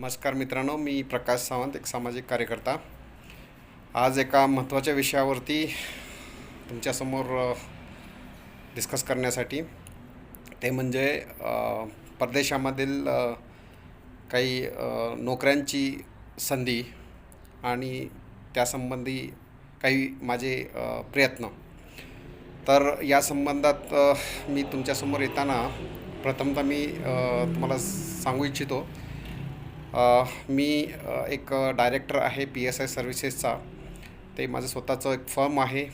नमस्कार मित्रांनो मी प्रकाश सावंत एक सामाजिक कार्यकर्ता. आज एका महत्त्वाच्या विषयावरती तुमच्यासमोर डिस्कस करण्यासाठी. ते म्हणजे परदेशामधील काही नोकऱ्यांची संधी आणि त्यासंबंधी काही माझे प्रयत्न. तर या संबंधात मी तुमच्यासमोर येताना प्रथमतः मी तुम्हाला सांगू इच्छितो मी एक डायरेक्टर आहे पी एस आय सर्व्हिसेसचा ते माझं स्वतःचं एक फर्म आहे.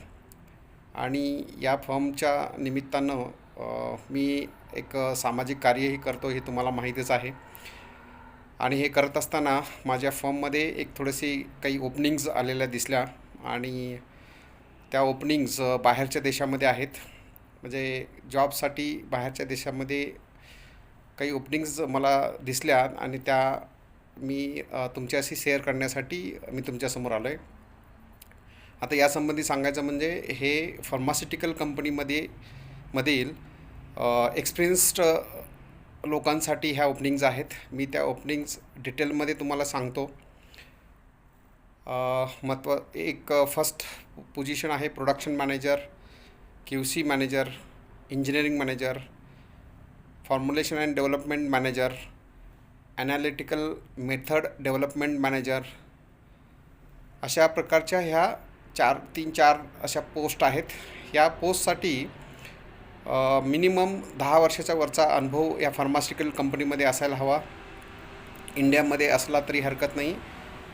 आणि या फर्मच्या निमित्तानं मी एक सामाजिक कार्यही करतो हे तुम्हाला माहीतच आहे. आणि हे करत असताना माझ्या फर्ममध्ये एक थोडीशी काही ओपनिंग्ज आलेल्या दिसल्या. आणि त्या ओपनिंग्ज बाहेरच्या देशामध्ये आहेत. म्हणजे जॉबसाठी बाहेरच्या देशामध्ये काही ओपनिंग्ज मला दिसल्या आणि त्या मी तुमच्याशी शेअर करण्यासाठी मी तुमच्यासमोर आलो आहे आता यासंबंधी सांगायचं म्हणजे हे फार्मास्युटिकल कंपनीमध्ये मधील एक्सपिरियन्स्ड लोकांसाठी ह्या ओपनिंग्ज आहेत. मी त्या ओपनिंग्ज डिटेलमध्ये तुम्हाला सांगतो. महत्त्व एक फर्स्ट पोझिशन आहे production manager Q C manager engineering manager formulation and development manager analytical method development manager अशा प्रकारच्या ह्या चार तीन चार अशा पोस्ट आहेत. या पोस्टसाठी मिनिमम दहा वर्षाच्या वरचा अनुभव या फार्मास्युटिकल कंपनीमध्ये असायला हवा. इंडियामध्ये असला तरी हरकत नाही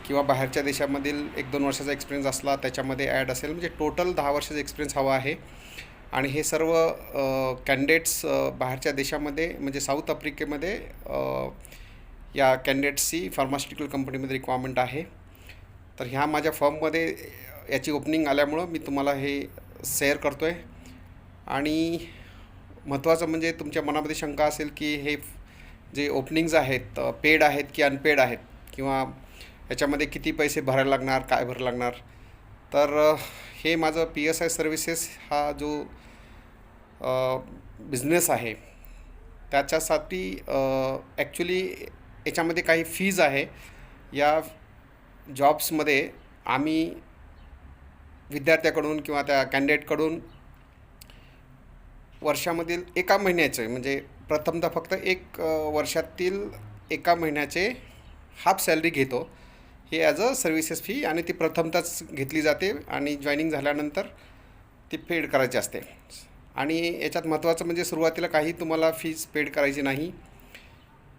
किंवा बाहेरच्या देशामधील एक दोन वर्षाचा एक्सपिरियन्स असला त्याच्यामध्ये ॲड असेल. म्हणजे टोटल दहा वर्षाचा एक्सपिरियन्स हवा आहे. आणि हे सर्व कॅन्डिडेट्स बाहेरच्या देशामध्ये म्हणजे साऊथ आफ्रिकेमध्ये या कॅन्डिडेट्सची फार्मास्युटिकल कंपनीमध्ये रिक्वायरमेंट आहे. तर ह्या माझ्या फॉर्ममध्ये याची ओपनिंग आल्यामुळं मी तुम्हाला हे शेअर करतो आहे आणि महत्त्वाचं म्हणजे तुमच्या मनामध्ये शंका असेल की हे जे ओपनिंग्ज आहेत पेड आहेत की अनपेड आहेत किंवा याच्यामध्ये किती पैसे भरायला लागणार काय भरायला लागणार. तर हे माझं पी एस आय सर्व्हिसेस हा जो बिझनेस आहे त्याच्यासाठी ॲक्च्युली याच्यामध्ये काही फीज आहे. या जॉब्समध्ये आम्ही विद्यार्थ्याकडून किंवा त्या कॅन्डिडेटकडून वर्षामधील एका महिन्याचे म्हणजे प्रथमतः फक्त एक वर्षातील एका महिन्याचे हाफ सॅलरी घेतो. हे ॲज अ सर्व्हिसेस फी आणि ती प्रथमतःच घेतली जाते आणि जॉईनिंग झाल्यानंतर ती पेड करायची असते. आणि याच्यात महत्त्वाचं म्हणजे सुरुवातीला काही तुम्हाला फीज पेड करायची नाही.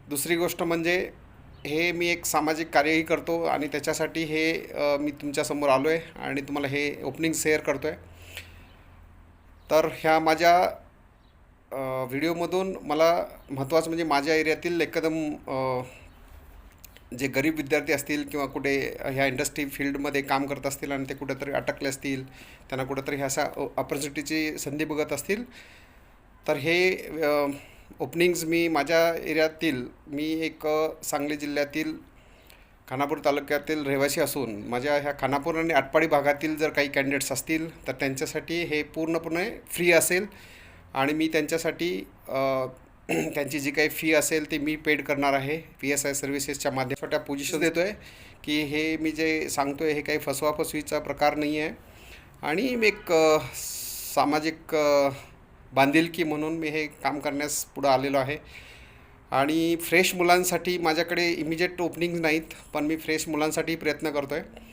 दुसरी गोष्ट म्हणजे हे मी एक सामाजिक कार्यही करतो आणि त्याच्यासाठी हे मी तुमच्यासमोर आलो आहे आणि तुम्हाला हे ओपनिंग शेअर करतो आहे तर ह्या माझ्या व्हिडिओमधून मला महत्त्वाचं म्हणजे माझ्या एरियातील एकदम जे गरीब विद्यार्थी असतील किंवा कुठे ह्या इंडस्ट्री फील्डमध्ये काम करत असतील आणि ते कुठेतरी अटकले असतील त्यांना कुठेतरी ह्या अशा ऑपॉर्च्युनिटीची संधी बघत असतील तर हे ओपनिंग्ज मी माझ्या एरियातील मी एक सांगली जिल्ह्यातील खानापूर तालुक्यातील रहिवासी असून माझ्या ह्या खानापूर आणि आटपाडी भागातील जर काही कॅन्डिडेट्स असतील तर त्यांच्यासाठी हे पूर्णपणे फ्री असेल. आणि मी त्यांच्यासाठी त्यांची जी काही फी असेल ती मी पेड करणार आहे. पी एस आय सर्व्हिसेसच्या माध्यमात छोट्या पोझिशन देतो आहे की हे मी जे सांगतो आहे हे काही फसवाफसवीचा प्रकार नाही आहे आणि मी एक सामाजिक बांधिलकी म्हणून मी हे काम करण्यास पुढं आलेलो आहे. आणि फ्रेश मुलांसाठी माझ्याकडे इमिजिएट ओपनिंग नाहीत पण मी फ्रेश मुलांसाठी प्रयत्न करतो आहे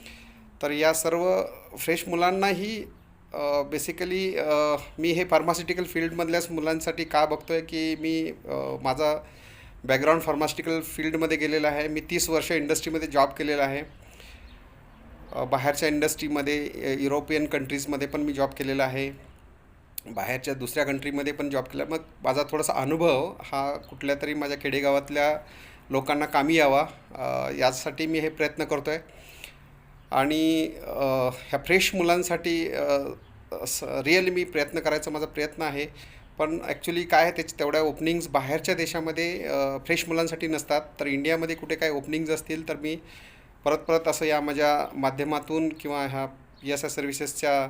तर या सर्व फ्रेश मुलांनाही बेसिकली मी हे फार्मास्युटिकल फील्डमधल्याच मुलांसाठी का बघतो आहे की मी माझा बॅकग्राऊंड फार्मास्युटिकल फील्डमध्ये गेलेला आहे. मी तीस वर्ष इंडस्ट्रीमध्ये जॉब केलेला आहे. बाहेरच्या इंडस्ट्रीमध्ये युरोपियन कंट्रीजमध्ये पण मी जॉब केलेला आहे. बाहेरच्या दुसऱ्या कंट्रीमध्ये पण जॉब केला. मग माझा थोडासा अनुभव हा कुठल्या तरी माझ्या खेडेगावातल्या लोकांना कामी यावा यासाठी मी हे प्रयत्न करतो आहे आणि ह्या फ्रेश मुलांसाठी रिअली मी प्रयत्न करायचा माझा प्रयत्न आहे. पण ॲक्च्युली काय आहे त्याचे तेवढ्या ओपनिंग्स बाहेरच्या देशामध्ये फ्रेश मुलांसाठी नसतात. तर इंडियामध्ये कुठे काय ओपनिंग्ज असतील तर मी परत परत असं या माझ्या माध्यमातून किंवा ह्या पी एस आय सर्व्हिसेसच्या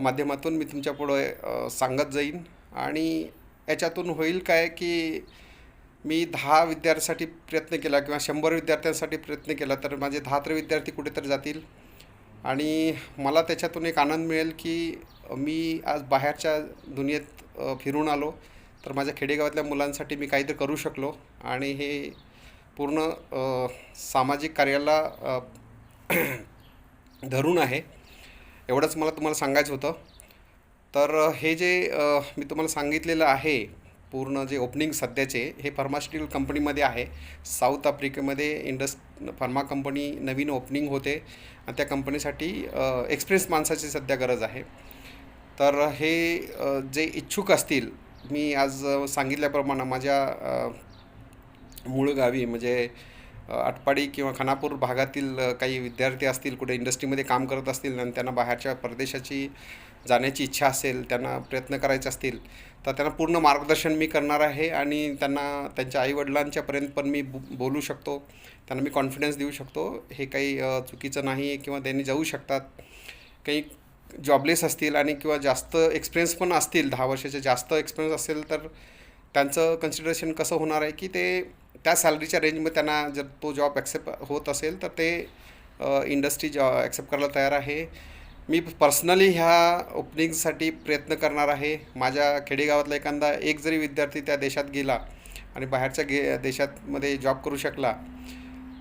माध्यमातून मी तुमच्यापुढे सांगत जाईन. आणि याच्यातून होईल काय की मी दहा विद्यार्थ्यांसाठी प्रयत्न केला किंवा शंभर विद्यार्थ्यांसाठी प्रयत्न केला तर माझे दहा तर विद्यार्थी कुठेतरी जातील. आणि मला त्याच्यातून एक आनंद मिळेल की मी आज बाहेरच्या दुनियेत फिरून आलो. तर माझ्या खेडेगावातल्या मुलांसाठी मी काहीतरी करू शकलो. आणि हे पूर्ण सामाजिक कार्याला धरून आहे. एवढंच मला तुम्हाला सांगायचं होतं. तर हे जे मी तुम्हाला सांगितलेलं आहे पूर्ण जे ओपनिंग सध्याचे हे फार्मास्युटिकल कंपनीमध्ये आहे. साऊथ आफ्रिकेमध्ये इंडस फार्मा कंपनी नवीन ओपनिंग होते. आणि त्या कंपनीसाठी एक्सपिरियन्स माणसाची सध्या गरज आहे. तर हे जे इच्छुक असतील मी आज सांगितल्याप्रमाणे माझ्या मूळ गावी म्हणजे आटपाडी किंवा खानापूर भागातील काही विद्यार्थी असतील कुठे इंडस्ट्रीमध्ये काम करत असतील आणि त्यांना बाहेरच्या परदेशाची जाण्याची इच्छा असेल त्यांना प्रयत्न करायचे असतील तर त्यांना पूर्ण मार्गदर्शन मी करणार आहे आणि त्यांना त्यांच्या आईवडिलांच्यापर्यंत पण मी बोलू शकतो. त्यांना मी कॉन्फिडन्स देऊ शकतो. हे काही चुकीचं नाही आहे किंवा त्यांनी जाऊ शकतात. काही जॉबलेस असतील आणि किंवा जास्त एक्सपिरियन्स पण असतील दहा वर्षाचे जास्त एक्सपिरियन्स असेल तर त्यांचं कन्सिडरेशन कसं होणार आहे की ते त्या सॅलरीच्या रेंजमध्ये त्यांना जर तो जॉब ॲक्सेप्ट होत असेल तर ते इंडस्ट्री जॉ ॲक्सेप्ट करायला तयार आहे. मी पर्सनली ह्या ओपनिंगसाठी प्रयत्न करणार आहे. माझ्या खेडेगावातला एखादा एक जरी विद्यार्थी त्या देशात गेला आणि बाहेरच्या गे देशातमध्ये जॉब करू शकला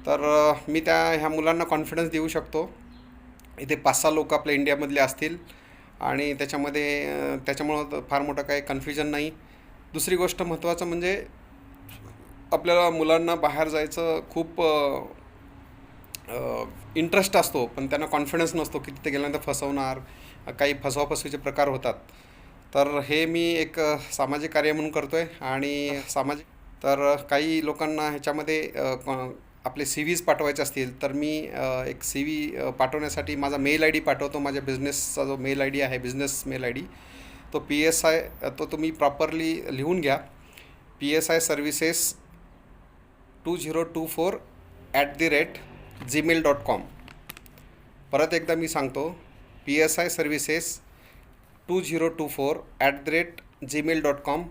तर मी त्या ह्या मुलांना कॉन्फिडन्स देऊ शकतो. इथे पाच सहा लोक आपल्या इंडियामधले असतील आणि त्याच्यामध्ये त्याच्यामुळं फार मोठं काही कन्फ्युजन नाही. दुसरी गोष्ट महत्त्वाचं म्हणजे आपल्याला मुलांना बाहेर जायचं खूप इंटरेस्ट असतो पण त्यांना कॉन्फिडन्स नसतो की तिथे गेल्यानंतर फसवणार काही फसवाफसवीचे प्रकार होतात. तर हे मी एक सामाजिक कार्य म्हणून करतो आहे आणि सामाजिक तर काही लोकांना ह्याच्यामध्ये आपले सी व्हीज पाठवायचे असतील तर मी एक सी व्ही पाठवण्यासाठी माझा मेल आय डी पाठवतो माझ्या बिझनेसचा जो मेल आय डी आहे बिझनेस मेल आय डी तो पी एस आय तो तुम्ही प्रॉपरली लिहून घ्या. P S I services two zero two four at the rate Gmail dot com परत एकदा मी सांगतो P S I services two zero two four at the rate Gmail dot com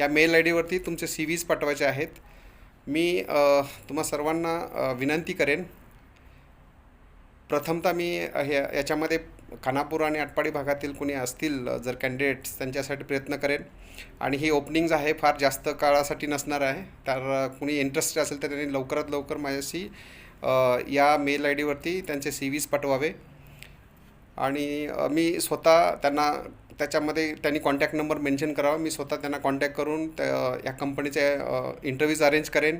या mail I डीवरती तुमचे C व्हीज पाठवायचे आहेत. मी तुम्हा सर्वांना विनंती करेन. प्रथमतः मी ह्या हे याच्यामध्ये खानापूर आणि आटपाडी भागातील कोणी असतील जर कॅन्डिडेट्स त्यांच्यासाठी प्रयत्न करेन आणि ही ओपनिंग्ज आहे फार जास्त काळासाठी नसणार आहे. तर कुणी इंटरेस्टेड असेल तर त्यांनी लवकरात लवकर माझ्याशी या मेल आय डीवरती त्यांचे सी व्हीज पाठवावे. आणि मी स्वतः त्यांना त्याच्यामध्ये त्यांनी कॉन्टॅक्ट नंबर मेन्शन करावा. मी स्वतः त्यांना कॉन्टॅक्ट करून त्या या कंपनीचे इंटरव्ह्यूज अरेंज करेन.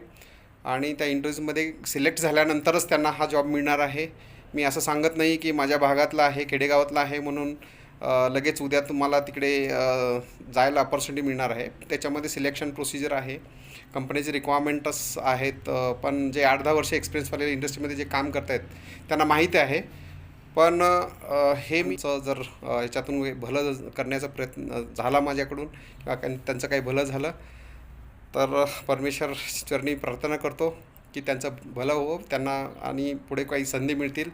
आणि त्या इंटरव्ह्यूजमध्ये सिलेक्ट झाल्यानंतरच त्यांना हा जॉब मिळणार आहे. मी असं सांगत नाही की माझ्या भागातला आहे खेडेगावातला आहे म्हणून लगेच उद्या तुम्हाला तिकडे जायला ऑपॉर्च्युनिटी मिळणार आहे. त्याच्यामध्ये सिलेक्शन प्रोसिजर आहे. कंपनीचे रिक्वायरमेंट्स आहेत पण जे आठ दहा वर्ष एक्सपिरियन्सवाले इंडस्ट्रीमध्ये जे काम करत आहेत त्यांना माहिती आहे. पण हे मी जर याच्यातून भलं करण्याचा प्रयत्न झाला माझ्याकडून किंवा त्यांचं काही भलं झालं तर परमेश्वर चरणी प्रार्थना करतो. की त्यांचं भलं हो त्यांना आणि पुढे काही संधी मिळतील.